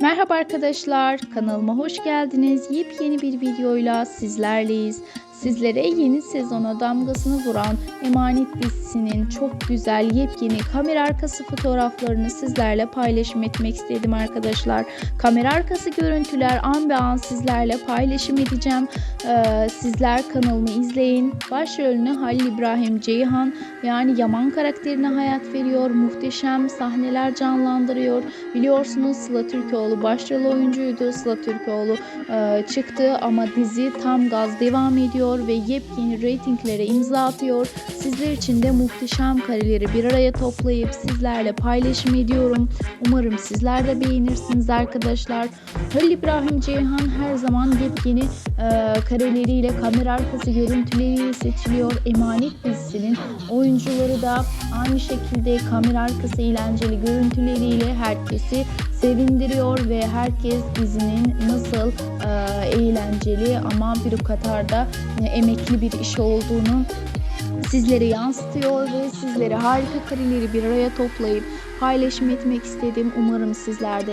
Merhaba arkadaşlar, kanalıma hoş geldiniz. Yepyeni bir videoyla sizlerleyiz. Sizlere yeni sezona damgasını vuran Emanet dizisinin çok güzel yepyeni kamera arkası fotoğraflarını sizlerle paylaşım etmek istedim arkadaşlar. Kamera arkası görüntüler an be an sizlerle paylaşım edeceğim. Ee, sizler kanalımı izleyin. Başrolünü Halil İbrahim Ceyhan yani Yaman karakterine hayat veriyor. Muhteşem sahneler canlandırıyor. Biliyorsunuz Sıla Türkoğlu başrol oyuncuydu. Sıla Türkoğlu e, çıktı ama dizi tam gaz devam ediyor ve yepyeni reytinglere imza atıyor. Sizler için de muhteşem kareleri bir araya toplayıp sizlerle paylaşım ediyorum. Umarım sizler de beğenirsiniz arkadaşlar. Halil İbrahim Ceyhan her zaman yepyeni e, kareleriyle, kamera arkası görüntüleriyle seçiliyor. Emanet dizisinin oyuncuları da aynı şekilde kamera arkası eğlenceli görüntüleriyle herkesi sevindiriyor ve herkes dizinin nasıl e, eğlenceli ama bir o kadar da e, emekli bir iş olduğunu sizlere yansıtıyor ve sizlere harika kareleri bir araya toplayıp paylaşım etmek istedim. Umarım sizler de